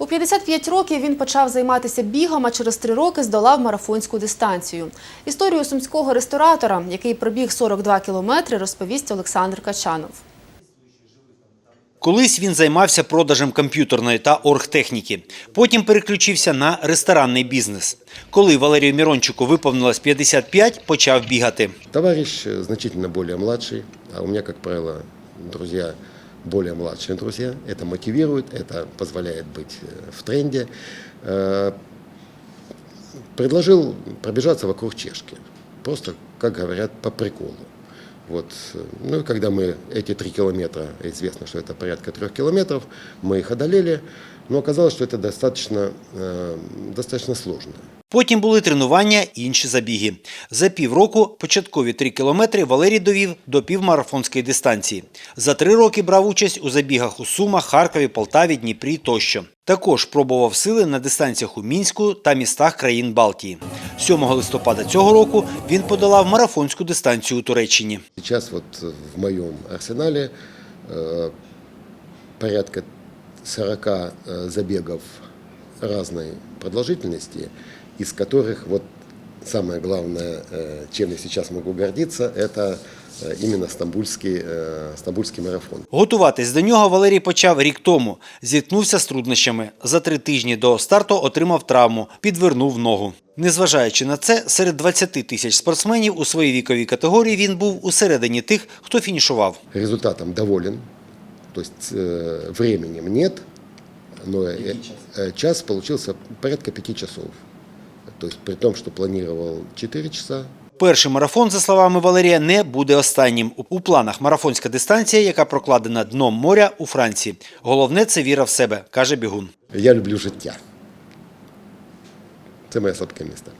У 55 років він почав займатися бігом, а через три роки здолав марафонську дистанцію. Історію сумського ресторатора, який пробіг 42 кілометри, розповість Олександр Качанов. Колись він займався продажем комп'ютерної та оргтехніки. Потім переключився на ресторанний бізнес. Коли Валерію Мірончуку виповнилось 55, почав бігати. Товарищ э, значительно более младший, а у меня, как правило, друзья более младшие друзья. Это мотивирует, это позволяет быть э, в тренде. Э, Предложил пробежаться вокруг чешки. Просто, как говорят, по приколу. Вот. э, Ну и когда мы эти три километра, известно, что это порядка трех километров, мы их одолели, но оказалось, что это достаточно, достаточно сложно. Потім були тренування і інші забіги. За півроку початкові три кілометри Валерій довів до півмарафонської дистанції. За три роки брав участь у забігах у Сумах, Харкові, Полтаві, Дніпрі тощо. Також пробував сили на дистанціях у Мінську та містах країн Балтії. 7 листопада цього року він подолав марафонську дистанцію у Туреччині. Сейчас вот в моем арсенале э, порядка 40 э, забегов разной продолжительности, из которых вот самое главное, э, чем я сейчас могу гордиться, это э, именно стамбульский, э, стамбульский марафон. Готуватись до нього Валерій почав рік тому. Зіткнувся з труднощами. За три тижні до старту отримав травму, підвернув ногу. Незважаючи на це, серед 20 тисяч спортсменів у своїй віковій категорії він був усередині тих, хто фінішував. Результатом доволен, то есть э, временем нет, но э, э, час получился порядка пяти часов. То есть при том, что планировал 4 часа, Перший марафон, за словами Валерія, не буде останнім. У- У планах марафонська дистанція, яка прокладена дном моря у Франції. Головне це віра в себе, каже бігун. Я люблю життя. Це моє слабке місце.